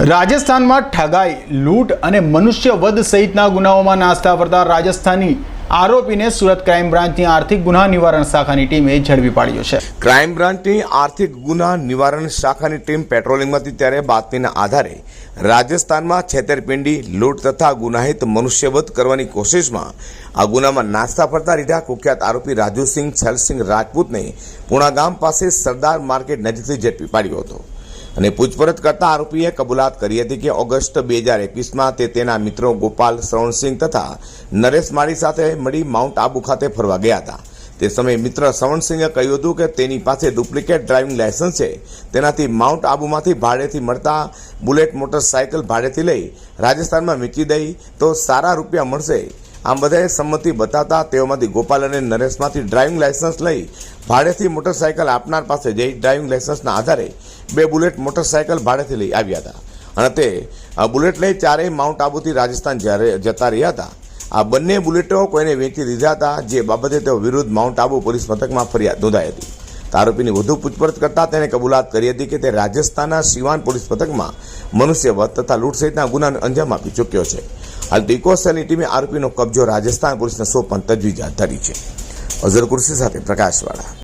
રાજસ્થાનમાં ઠગાઈ, લૂંટ અને મનુષ્ય વધ સહિતના ગુનાઓમાં નાસ્તા ફરતા રાજસ્થાની આરોપીને સુરત ક્રાઇમ બ્રાન્ચની આર્થિક ગુના નિવારણ શાખાની ટીમે ઝડપી પાડ્યો છે. ક્રાઇમ બ્રાન્ચની આર્થિક ગુના નિવારણ શાખાની ટીમ પેટ્રોલિંગમાં હતી ત્યારે બાતમીના આધારે રાજસ્થાનમાં છેતરપિંડી, લૂંટ તથા ગુનાહિત મનુષ્યવધ કરવાની કોશિશમાં આ ગુનામાં નાસ્તા ફરતા રીઢા કુખ્યાત આરોપી રાજુસિંહ, છલસિંહ રાજપૂતને પુણા ગામ પાસે સરદાર માર્કેટ નજીકથી ઝડપી પાડ્યો હતો. અને પૂછપરછ કરતા આરોપીએ કબૂલાત કરી હતી કે ઓગસ્ટ બે હજાર એકવીસમાં તે તેના મિત્રો ગોપાલ શ્રવણસિંહ તથા નરેશ માળી સાથે મળી માઉન્ટ આબુ ખાતે ફરવા ગયા હતા. તે સમયે મિત્ર શ્રવણસિંહે કહ્યું હતું કે તેની પાસે ડુપ્લિકેટ ડ્રાઇવિંગ લાયસન્સ છે. તેનાથી માઉન્ટ આબુમાંથી ભાડેથી મળતા બુલેટ મોટરસાયકલ ભાડેથી લઈ રાજસ્થાનમાં વેચી દઈ તો સારા રૂપિયા મળશે. આમ બધાએ સંમતિ બતાવતા તેઓમાંથી ગોપાલ અને નરેશમાંથી ડ્રાઇવિંગ લાયસન્સ લઈ ભાડેથી મોટરસાયકલ આપનાર પાસે જઈ ડ્રાઇવિંગ લાયસન્સના આધારે બે બુલેટ મોટરસાયકલ ભાડેથી લઈ આવ્યા હતા. અને તે બુલેટ લઈ ચારેય માઉન્ટ આબુથી રાજસ્થાન જતા રહ્યા હતા, આ બંને બુલેટો કોઈને વેચી દીધા હતા, જે બાબતે તેઓ વિરુદ્ધ માઉન્ટ આબુ પોલીસ મથકમાં ફરિયાદ નોંધાઈ હતી. આરોપીની વધુ પૂછપરછ કરતા તેણે કબૂલાત કરી હતી કે તે રાજસ્થાનના સિવાન પોલીસ મથકમાં મનુષ્યવધ તથા લૂંટ સહિતના ગુનાને અંજામ આપી ચૂક્યો છે. હાલ સેલની ટીમે આરોપીનો કબજો રાજસ્થાન પોલીસને સોંપવાની તજવીજ હાથ ધરી છે. અઝર કુર્સી સાથે પ્રકાશવાળા.